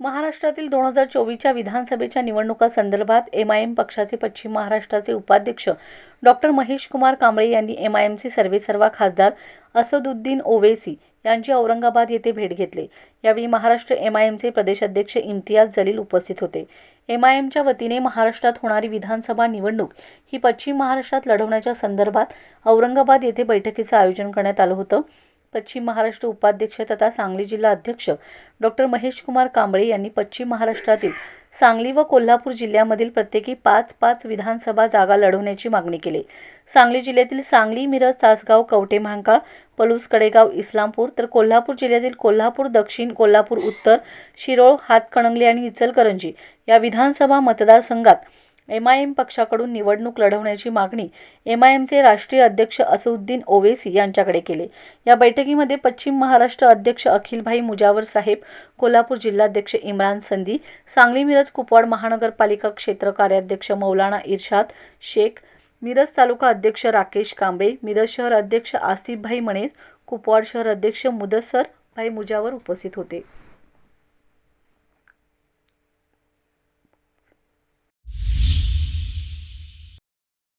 महाराष्ट्रातील दोन हजार चोवीसच्या विधानसभेच्या निवडणुकांसंदर्भात एमआयएम पक्षाचे पश्चिम महाराष्ट्राचे उपाध्यक्ष डॉक्टर महेश कुमार कांबळे यांनी एमआयएमचे सर्वेसर्वा खासदार असदुद्दीन ओवेसी यांची औरंगाबाद येथे भेट घेतली. यावेळी महाराष्ट्र एमआयएमचे प्रदेशाध्यक्ष इम्तियाज जलील उपस्थित होते. एमआयएमच्या वतीने महाराष्ट्रात होणारी विधानसभा निवडणूक ही पश्चिम महाराष्ट्रात लढवण्याच्या संदर्भात औरंगाबाद येथे बैठकीचं आयोजन करण्यात आलं होतं. पश्चिम महाराष्ट्र उपाध्यक्ष तथा सांगली जिल्हा अध्यक्ष डॉक्टर महेश कुमार कांबळे यांनी पश्चिम महाराष्ट्रातील सांगली व कोल्हापूर जिल्ह्यामधील प्रत्येकी पाच पाच विधानसभा जागा लढवण्याची मागणी केली. सांगली जिल्ह्यातील सांगली मिरज तासगाव कवठे महांकाळ पलूस कडेगाव इस्लामपूर तर कोल्हापूर जिल्ह्यातील कोल्हापूर दक्षिण कोल्हापूर उत्तर शिरोळ हातकणंगले आणि इचलकरंजी या विधानसभा मतदारसंघात एमआयएम पक्षाकडून निवडणूक लढवण्याची मागणी एमआयएमचे राष्ट्रीय अध्यक्ष असउद्दीन ओवेसी यांच्याकडे केली. या बैठकीमध्ये पश्चिम महाराष्ट्र अध्यक्ष अखिलभाई मुजावर साहेब कोल्हापूर जिल्हाध्यक्ष इम्रान संधी सांगली मिरज कुपवाड महानगरपालिका क्षेत्र कार्याध्यक्ष मौलाना इर्शाद शेख मिरज तालुका अध्यक्ष राकेश कांबळे मिरज शहर अध्यक्ष आसिफभाई मणेर कुपवाड शहर अध्यक्ष मुदसर भाई मुजावर उपस्थित होते.